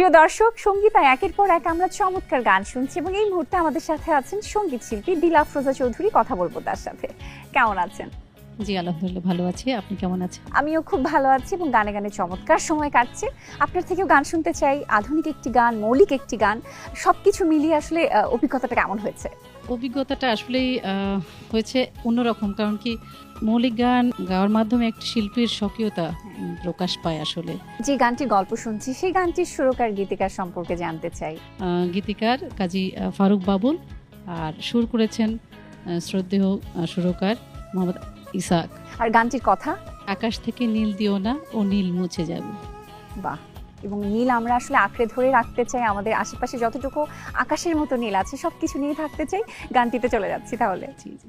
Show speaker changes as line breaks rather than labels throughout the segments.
প্রিয় দর্শক, সঙ্গীতা একের পর এক আমরা চমৎকার গান শুনছি এবং এই মুহূর্তে আমাদের সাথে আছেন সংগীত শিল্পী দিলা রোজা চৌধুরী, কথা বলব তার সাথে। কেমন আছেন?
জি আলহামদুলিল্লাহ ভালো আছি। আপনি কেমন আছেন?
আমিও খুব ভালো আছি এবং গানে গানে চমৎকার সময় কাটছে। আপনার থেকেও গান শুনতে চাই। আধুনিক একটি গান মৌলিক একটি গান সবকিছু মিলিয়ে আসলে অভিজ্ঞতাটা কেমন হয়েছে?
অভিজ্ঞতাটা আসলেই হয়েছে অন্যরকম। কারণ কি মৌলিক গান গাওয়ার মাধ্যমে একটি শিল্পীর স্বকীয়তা প্রকাশ পায় আসলে।
যে গানটির গল্প শুনছি সেই গানটির সুরকার গীতিকার সম্পর্কে জানতে চাই।
গীতিকার কাজী ফারুক বাবুল। আর সুর করেছেন শ্রদ্ধেয় সুরকার মোহাম্মদ ইসাক।
আর গানটির কথা?
আকাশ থেকে নীল দিও না ও নীল মুছে যাবে।
বাহ এবং নীল আমরা আসলে আঁকড়ে ধরে রাখতে চাই আমাদের আশেপাশে যতটুকু আকাশের মতো নীল আছে সব কিছু নিয়ে থাকতে চাই গানটিতে চলে যাচ্ছি তাহলে।
জি জি।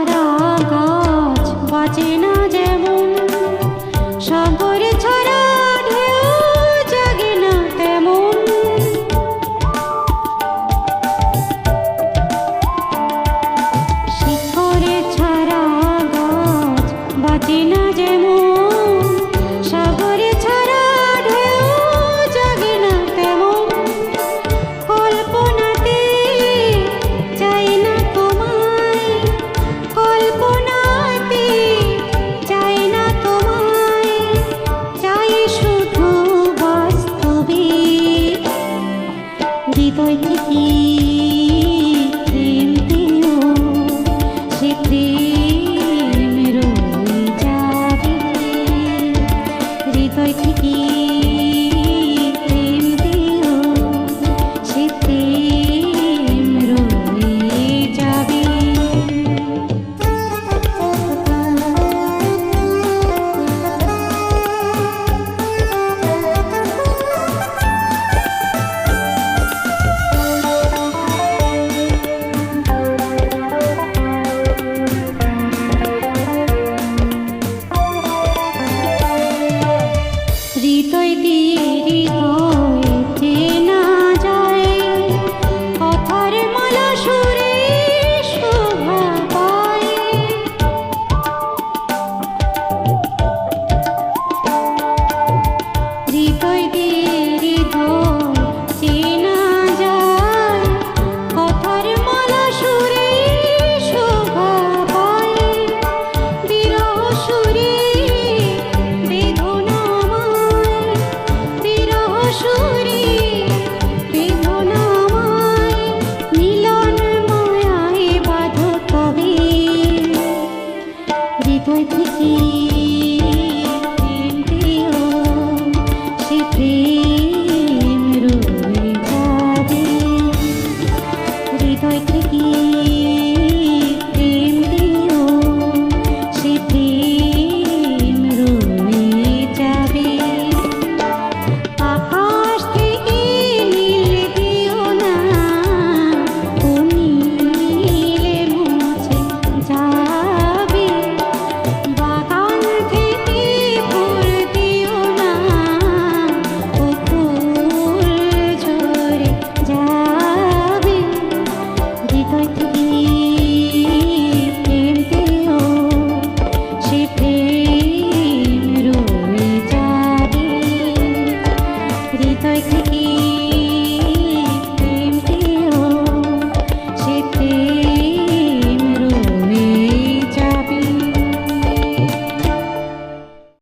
সারা গাছ বাজে না की đi.